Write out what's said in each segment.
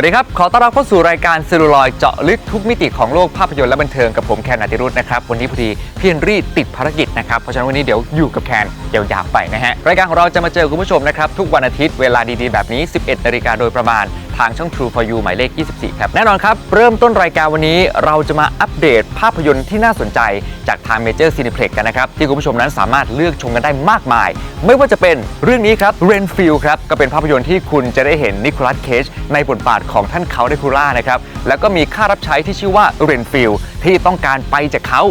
วัสดีครับ ขอต้อนรับเข้าสู่รายการเซลลูลอยเจาะลึกทุกมิติของโลกภาพยนตร์และบันเทิงกับผมแคนนาติรุธนะครับ วันนี้พอดีพี่เฮนรี่ติดภารกิจนะครับ เพราะฉะนั้นวันนี้เดี๋ยวอยู่กับแคนยาวๆไปนะฮะ รายการของเราจะมาเจอคุณผู้ชมนะครับ ทุกวันอาทิตย์เวลาดีๆแบบนี้ 11นาฬิกาโดยประมาณ ทางช่อง True for You หมายเลข 24 ครับ แน่นอนครับ เริ่มต้นรายการวันนี้เราจะมาอัปเดตภาพยนตร์ที่น่าสนใจจากทาง Major Cineplex กันนะครับ ที่คุณผู้ชมนั้นสามารถเลือกชมกันได้มากมาย ไม่ว่าจะเป็นเรื่องนี้ครับ Renfield ครับ ก็เป็นภาพยนตร์ที่คุณจะได้เห็นนิโคลัสเคจในบทบาทของท่านเขาเดคูล่านะครับแล้วก็มีค่ารับใช้ที่ชื่อว่า Renfield ที่ต้องการไปจากเขา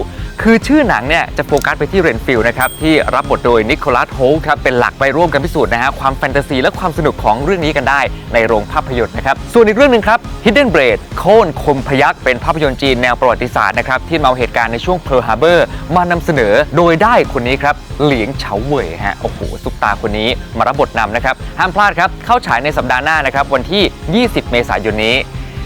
คือชื่อหนังเนี่ยจะโฟกัสไปที่เรนฟิลนะครับที่รับบทโดยนิโคลัสโฮลครับเป็นหลักไปร่วมกันพิสูจน์นะฮะความแฟนตาซีและความสนุกของเรื่องนี้กันได้ในโรงภาพยนตร์นะครับส่วนอีกเรื่องหนึ่งครับ Hidden Blade โค่นคมพยักเป็นภาพยนตร์จีนแนวประวัติศาสตร์นะครับที่มาเอาเหตุการณ์ในช่วง Pearl Harbor มานำเสนอโดยได้คนนี้ครับเหลียงเฉาเว่ยฮะโอ้โหซุปตาคนนี้มารับบทนำนะครับห้ามพลาดครับเข้าฉายในสัปดาห์หน้านะครับวันที่ 20 เมษายนนี้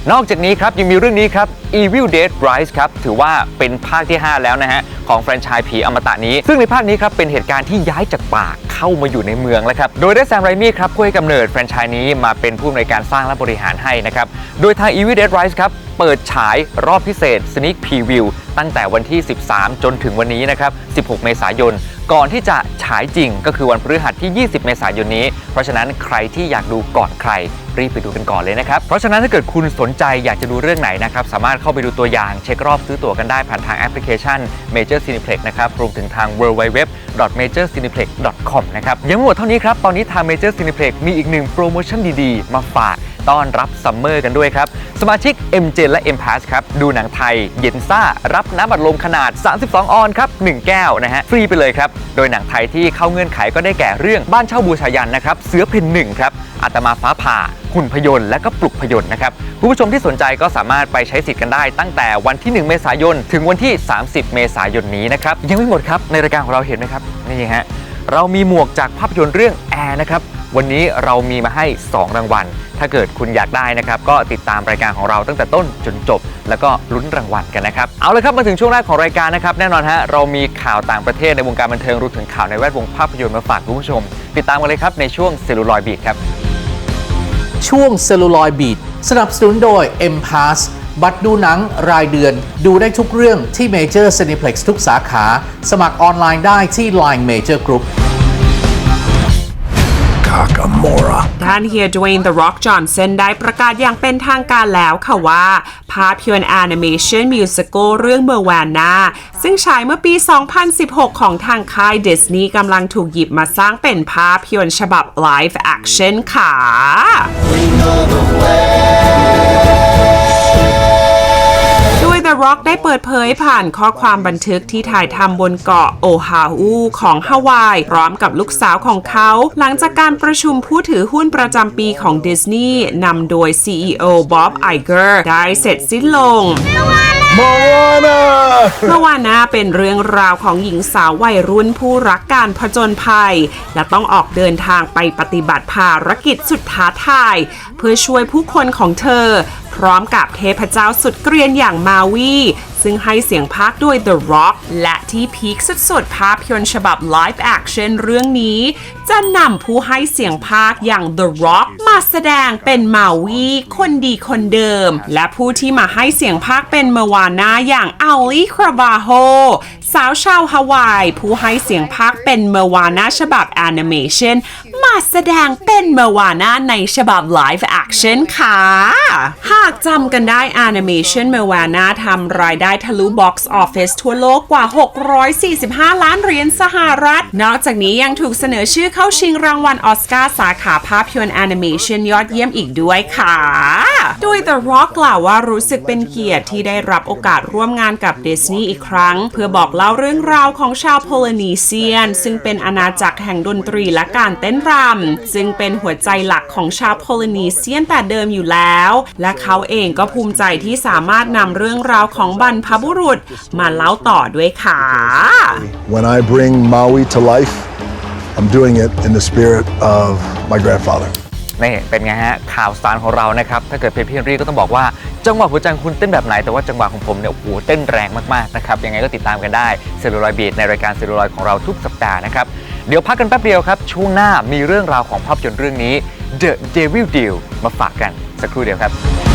นอกจากนี้ครับยังมีเรื่องนี้ครับ Evil Dead Rise ครับถือว่าเป็นภาคที่ 5 แล้วนะฮะของแฟรนไชส์ผีอมตะนี้ ซึ่งในภาคนี้ครับเป็นเหตุการณ์ที่ย้ายจากป่าเข้ามาอยู่ในเมืองแล้วครับโดยได้แซมไรมี่ครับผู้ให้กำเนิดแฟรนไชส์นี้มาเป็นผู้อำนวยการสร้างและบริหารให้นะครับโดยทาง Evil Dead Rise ครับ เปิดฉายรอบพิเศษ Sneak Preview ตั้งแต่วันที่ 13 จนถึงวันนี้นะครับ 16 เมษายน ก่อนที่จะฉายจริงก็คือวันพฤหัสที่ 20 เมษายนนี้ เพราะฉะนั้นใครที่อยากดูก่อนใคร รีบไปดูกันก่อนเลยนะครับ เพราะฉะนั้นถ้าเกิดคุณสนใจอยากจะดูเรื่องไหนนะครับ สามารถเข้าไปดูตัวอย่างเช็ครอบซื้อตั๋วกันได้ผ่านทางแอปพลิเคชัน Major Cineplex นะครับรวมถึงทาง www.majorcineplex.com นะครับยังหมดเท่านี้ครับตอนนี้ทาง Major Cineplex มีอีกหนึ่งโปรโมชั่นดีๆ มาฝาก ต้อนรับซัมเมอร์กันด้วยครับ สมาชิก MJ และ M Pass ครับ ดูหนังไทย เย็นซ่า รับน้ำบัดลมขนาด 32 ออนครับ 1 แก้วนะฮะ ฟรีไปเลยครับ โดยหนังไทยที่เข้าเงื่อนไขก็ได้แก่เรื่องบ้านเช่าบูชายันนะครับ เสือเพ่นหนึ่งครับอาตมาฟ้าผ่าหุ่นพยนต์และก็ปลุกพยนต์นะครับคุณผู้ชมที่สนใจก็สามารถไปใช้สิทธิ์กันได้ ตั้งแต่วันที่ 1 เมษายน ถึงวันที่ 30 เมษายนนี้นะครับยังไม่หมดครับในรายการของเราเห็นไหมครับนี่ฮะ เรามีหมวกจากภาพยนตร์เรื่องแอร์นะครับ วันนี้เรามีมาให้ 2 รางวัล ถ้าเกิดคุณอยากได้นะครับ ก็ติดตามรายการของเราตั้งแต่ต้นจนจบ แล้วก็ลุ้นรางวัลกันนะครับ เอาเลยครับมาถึงช่วงแรกของรายการนะครับ แน่นอนฮะเรามีข่าวต่างประเทศในวงการบันเทิงรวมถึงข่าวในแวดวงภาพยนตร์มาฝากคุณผู้ชม ติดตามกันเลยครับในช่วงเซลลูลอยบีทครับ ช่วงเซลลูลอยบีดสนับสนุนโดย M Pass บัตรดูหนังรายเดือน ดูได้ทุกเรื่องที่ Major Cineplex ทุกสาขา สมัครออนไลน์ได้ที่ Line Major Group Kakamora. ด้านเฮียดเวน The Rock Johnson ได้ประกาศอย่างเป็นทางการแล้วค่ะว่า ภาพยนตร์แอนิเมชันมิวสิควลเรื่องเมอร์แวนนาซึ่งฉายเมื่อปี 2016 ของทางค่ายดิสนีย์กำลังถูกหยิบมาสร้างเป็นภาพยนตร์ฉบับไลฟ์แอคชั่นค่ะโดย The Rock ได้เปิดเผยผ่านข้อความบันทึกที่ถ่ายทำบนเกาะโอฮาอูของฮาวาย พร้อมกับลูกสาวของเขา หลังจากการประชุมผู้ถือหุ้นประจำปีของดิสนีย์นำโดย CEO Bob Iger ได้เสร็จสิ้นลง Moana! เมื่อวานนาเป็นเรื่องราวของหญิงสาววัยรุ่นผู้รักการผจญภัย และต้องออกเดินทางไปปฏิบัติภารกิจสุดท้าทาย เพื่อช่วยผู้คนของเธอพ ร้อมกับเทพเจ้าสุดเกรียนอย่างมาวีซึ่งให้เสียงพากด้วย The Rock และที่พีคสุดๆ ภาพยนตร์ฉบับ Live Action เรื่องนี้ จะนำผู้ให้เสียงพากอย่าง The Rock มาแสดงเป็นมาวีคนดีคนเดิม และผู้ที่มาให้เสียงพากเป็นเมวาน่าอย่างอัลลี่คราบาโฮสาวชาวฮาวาย ผู้ให้เสียงพากเป็นเมวาน่าฉบับแอนิเมชัน มาแสดงเป็นเมวาน่าในฉบับ Live Action ค่ะ หากจำกันได้แอนิเมชันเมวาน่าทำรายได้ทะลุบ็อกซ์ออฟฟิศทั่วโลกกว่า 645 ล้านเหรียญสหรัฐ นอกจากนี้ยังถูกเสนอชื่อเข้าชิงรางวัลออสการ์สาขาภาพยนตร์แอนิเมชันยอดเยี่ยมอีกด้วยค่ะ โดย The Rock กล่าวว่ารู้สึกเป็นเกียรติที่ได้รับโอกาสร่วมงานกับดิสนีย์อีกครั้ง เพื่อบอกเล่าเรื่องราวของชาวโพลินีเซียน ซึ่งเป็นอาณาจักรแห่งดนตรีและการเต้นรำซึ่งเป็นหัวใจหลักของชาวโพลินีเซียนแต่เดิมอยู่แล้ว และเขาเองก็ภูมิใจที่สามารถนำเรื่องราวของบรรพบุรุษมาเล่าต่อด้วยค่ะ When I bring Maui to life, I'm doing it in the spirit of my grandfather. นี่เป็นไงฮะข่าวสารของเรานะครับถ้าเกิดเป็นพี่เฮนรี่ก็ต้องบอกว่าจังหวะหัวใจคุณเต้นแบบไหนแต่ว่าจังหวะของผมเนี่ยโอ้โหเต้นแรงมากๆนะครับยังไงก็ติดตามกันได้เซลลูลอยบีดในรายการเซลลูลอยของเราทุกสัปดาห์นะครับเดี๋ยวพักกันแป๊บเดียวครับ ช่วงหน้ามีเรื่องราวของภาพยนตร์เรื่องนี้ The Devil Deal มาฝากกันสักครู่เดียวครับ